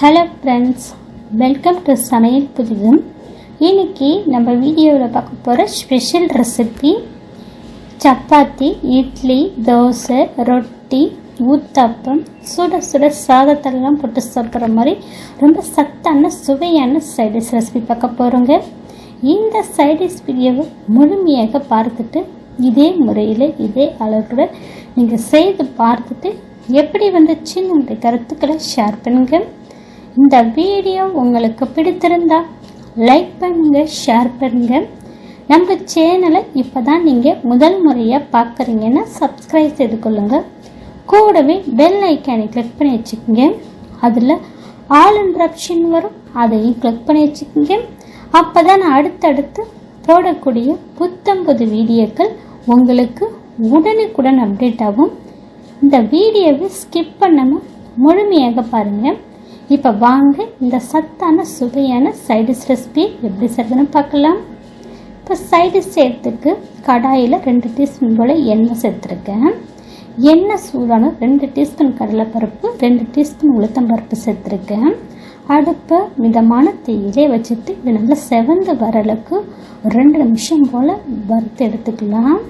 Hello friends welcome to சமையல் புதிதும் இன்னைக்கு நம்ம வீடியோவில் பார்க்க போகிற ஸ்பெஷல் ரெசிபி சப்பாத்தி இட்லி தோசை ரொட்டி ஊத்தாப்பம் சுட சுட சாதத்தெல்லாம் போட்டு சாப்பிட்ற மாதிரி ரொம்ப சத்தான சுவையான சைடிஷ் ரெசிபி பார்க்க போகிறோங்க இந்த சைடிஷ் வீடியோவை முழுமையாக பார்த்துட்டு இதே முறையில் இதே அளவுக்கு நீங்கள் செய்து பார்த்துட்டு எப்படி வந்துச்சுன்னு உங்களுடைய கருத்துக்களை ஷேர் பண்ணுங்கள் இந்த வீடியோ உங்களுக்கு பிடித்திருந்தா லைக் பண்ணுங்க ஷேர் பண்ணுங்க. நம்ம சேனலை இப்போ தான் நீங்கள் முதல் முறையாக பார்க்குறீங்கன்னா சப்ஸ்கிரைப் செய்து கொள்ளுங்க. கூடவே பெல் ஐக்கானை கிளிக் பண்ணி வச்சுக்கோங்க. அதில் ஆல் என்ற ஆப்ஷன் வரும். அதையும் கிளிக் பண்ணி வச்சுக்கோங்க. அப்போ தான் நான் அடுத்தடுத்து போடக்கூடிய புத்தம் புது வீடியோக்கள் உங்களுக்கு உடனுக்குடன் அப்டேட் ஆகும். இந்த வீடியோவை ஸ்கிப் பண்ணாமல் முழுமையாக பாருங்கள் இப்போ வாங்க இந்த சத்தான சுவையான சைடிஷ் ரெசிபி எப்படி செய்யணும்னு பார்க்கலாம். இப்போ சைடிஷ் சேர்த்துக்கு கடாயில் ரெண்டு டீஸ்பூன் போல் எண்ணெய் சேர்த்துருக்கேன். எண்ணெய் சூடான ரெண்டு டீஸ்பூன் கடலைப்பருப்பு ரெண்டு டீஸ்பூன் உளுத்தம்பருப்பு சேர்த்துருக்கேன். அடுப்பை மிதமான தீயிலே வச்சுட்டு இது நல்லா செவந்து வர அளவுக்கு ரெண்டு நிமிஷம் போல் வறுத்து எடுத்துக்கலாம்.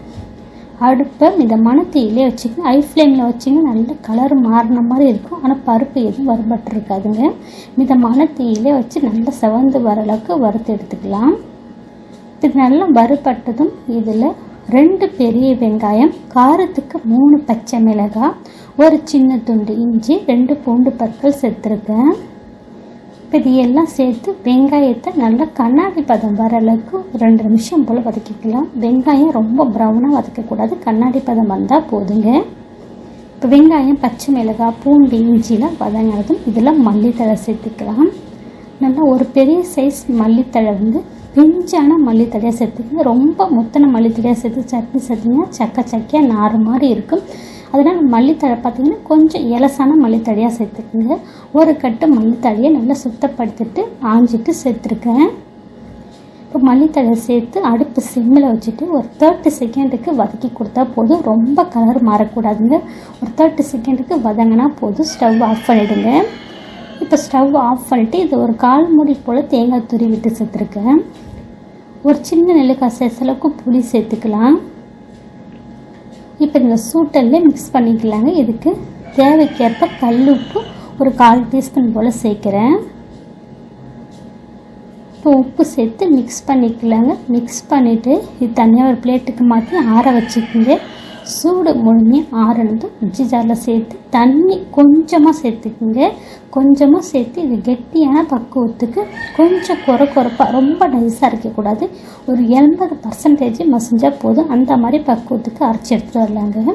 அடுப்பை மிதமான தீயிலே வச்சுக்கணும். ஹை ஃப்ளேமில் வச்சிங்கன்னா நல்ல கலர் மாறின மாதிரி இருக்கும். ஆனால் பருப்பு எதுவும் வறுபட்டுருக்காதுங்க. மிதமான தீயிலே வச்சு நல்லா செவந்து வர அளவுக்கு வறுத்து எடுத்துக்கலாம். இது நல்லா வறுபட்டதும் இதில் ரெண்டு பெரிய வெங்காயம் காரத்துக்கு மூணு பச்சை மிளகாய் ஒரு சின்ன துண்டு இஞ்சி ரெண்டு பூண்டு பற்கள் சேர்த்துருக்கேன். இப்போ இது எல்லாம் சேர்த்து வெங்காயத்தை நல்லா கண்ணாடி பதம் வர அளவுக்கு ரெண்டு நிமிஷம் போல் வதக்கிக்கலாம். வெங்காயம் ரொம்ப ப்ரௌனாக வதக்கக்கூடாது. கண்ணாடி பதம் வந்தால் போதுங்க. இப்போ வெங்காயம் பச்சை மிளகாய் பூண்டு இஞ்சிலாம் வதங்கினதும் இதில் மல்லித்தழை சேர்த்துக்கலாம். நல்லா ஒரு பெரிய சைஸ் மல்லித்தழை வந்து பிஞ்சான மல்லித்தழையாக சேர்த்துக்கங்க. ரொம்ப முத்தனை மல்லித்தழையாக சேர்த்து சட்னி சேர்த்திங்கன்னா சக்க சக்கையாக நார் மாதிரி இருக்கும். அதனால் மல்லித்தழை பார்த்திங்கன்னா கொஞ்சம் இலசான மல்லித்தழையாக சேர்த்துக்குங்க. ஒரு கட்டு மல்லித்தழையை நல்லா சுத்தப்படுத்திட்டு ஆஞ்சிட்டு சேர்த்துருக்கேன். இப்போ மல்லித்தழை சேர்த்து அடுப்பு சிம்மில் வச்சுட்டு ஒரு தேர்ட்டி செகண்டுக்கு வதக்கி கொடுத்தா போதும். ரொம்ப கலர் மாறக்கூடாதுங்க. ஒரு தேர்ட்டி செகண்டுக்கு வதங்கினா போதும். ஸ்டவ் ஆஃப் பண்ணிவிடுங்க இப்போ ஸ்டவ் ஆஃப் பண்ணிட்டு இது ஒரு கால் மூடி போல் தேங்காய் துருவிட்டு சேர்த்துருக்கேன். ஒரு சின்ன நெல்லுக்காய் சேர்த்தளவுக்கு புளி சேர்த்துக்கலாம். இப்போ இந்த சூட்டல்லே மிக்ஸ் பண்ணிக்கலாங்க. இதுக்கு தேவைக்கேற்ப கல் உப்பு ஒரு கால் டீஸ்பூன் போல் சேர்க்குறேன். இப்போ உப்பு சேர்த்து மிக்ஸ் பண்ணிக்கலாங்க. மிக்ஸ் பண்ணிவிட்டு இது தனியாக ஒரு பிளேட்டுக்கு மாற்றி ஆற வச்சுக்கோங்க. சூடு முழுமையாக ஆறனதும் மிக்சி ஜாரில் சேர்த்து தண்ணி கொஞ்சமாக சேர்த்துக்குங்க. கொஞ்சமாக சேர்த்து இது கெட்டியான பக்குவத்துக்கு கொஞ்சம் குறை குறைப்பாக ரொம்ப நைஸாக இருக்கக்கூடாது ஒரு எண்பது பர்சன்டேஜ் மசிஞ்சால் போதும். அந்த மாதிரி பக்குவத்துக்கு அரைச்சி எடுத்துகிட்டு வரலாங்க.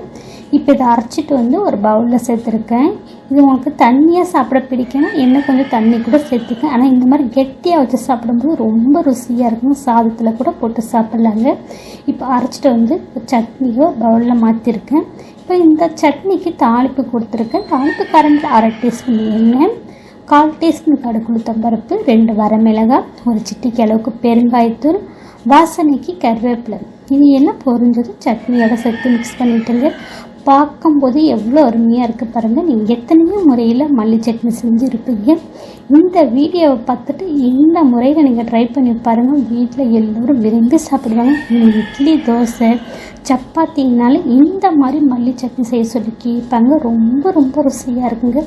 இப்போ இதை அரைச்சிட்டு வந்து ஒரு பவுலில் சேர்த்துருக்கேன். இது உங்களுக்கு தண்ணியாக சாப்பிட பிடிக்கணும் இன்னும் கொஞ்சம் தண்ணி கூட சேர்த்துக்கேன். ஆனால் இந்த மாதிரி கெட்டியாக வச்சு சாப்பிடும்போது ரொம்ப ருசியாக இருக்கும். சாதத்தில் கூட போட்டு சாப்பிட்லாங்க. இப்போ அரைச்சிட்டு வந்து சட்னியோ பவுலில் மாற்றிருக்கேன் இப்போ இந்த சட்னிக்கு தாளிப்பு கொடுத்துருக்கேன். தாளிப்பு கரண்டில் அரை டீஸ்பூன் எண்ணெய் கால் டீஸ்பூன் கடுக்குளுத்தம் பருப்பு ரெண்டு வரமிளகாய் ஒரு சிட்டிக்கு அளவுக்கு பெருங்காயத்தூள் வாசனைக்கு கருவேப்பிலை. இது எல்லாம் பொரிஞ்சதும் சட்னியோட சேர்த்து மிக்ஸ் பண்ணிட்டுங்க. பார்க்கும்போது எவ்வளோ அருமையாக இருக்குது பாருங்கள் நீங்கள் எத்தனையோ முறையில் மல்லி சட்னி செஞ்சுருப்பீங்க. இந்த வீடியோவை பார்த்துட்டு இந்த முறையில் நீங்கள் ட்ரை பண்ணி பாருங்கள் வீட்டில் எல்லோரும் விரும்பி சாப்பிடுவாங்க. இட்லி தோசை சப்பாத்தினால இந்த மாதிரி மல்லி சட்னி செய்ய சொல்லி கேட்பாங்க. ரொம்ப ரொம்ப ருசியாக இருக்குங்க.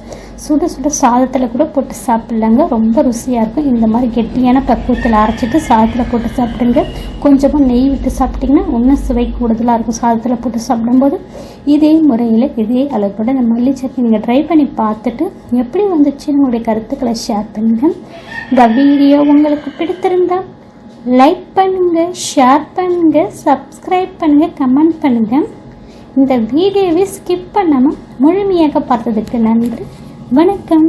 சுட சுட சாதத்தில் கூட போட்டு சாப்பிட்லாங்க. ரொம்ப ருசியாக இருக்கும். இந்த மாதிரி கெட்டியான பக்குவத்தில் அரைச்சிட்டு சாதத்தில் போட்டு சாப்பிடுங்க. கொஞ்சமாக நெய் விட்டு சாப்பிட்டிங்கன்னா இன்னும் சுவை கூடுதலாக இருக்கும். சாதத்தில் போட்டு சாப்பிடும்போது இதே முறையில் இதே அளவுக்கு இந்த மல்லி சட்னி நீங்கள் ட்ரை பண்ணி பார்த்துட்டு எப்படி வந்துச்சு? உங்களுடைய கருத்துக்களை ஷேர் பண்ணுங்கள் இந்த வீடியோ உங்களுக்கு பிடித்திருந்தால் லைக் பண்ணுங்கள் ஷேர் பண்ணுங்கள் சப்ஸ்கிரைப் பண்ணுங்கள் கமெண்ட் பண்ணுங்கள் இந்த வீடியோவை ஸ்கிப் பண்ணாமல் முழுமையாக பார்த்ததுக்கு நன்றி. வணக்கம்.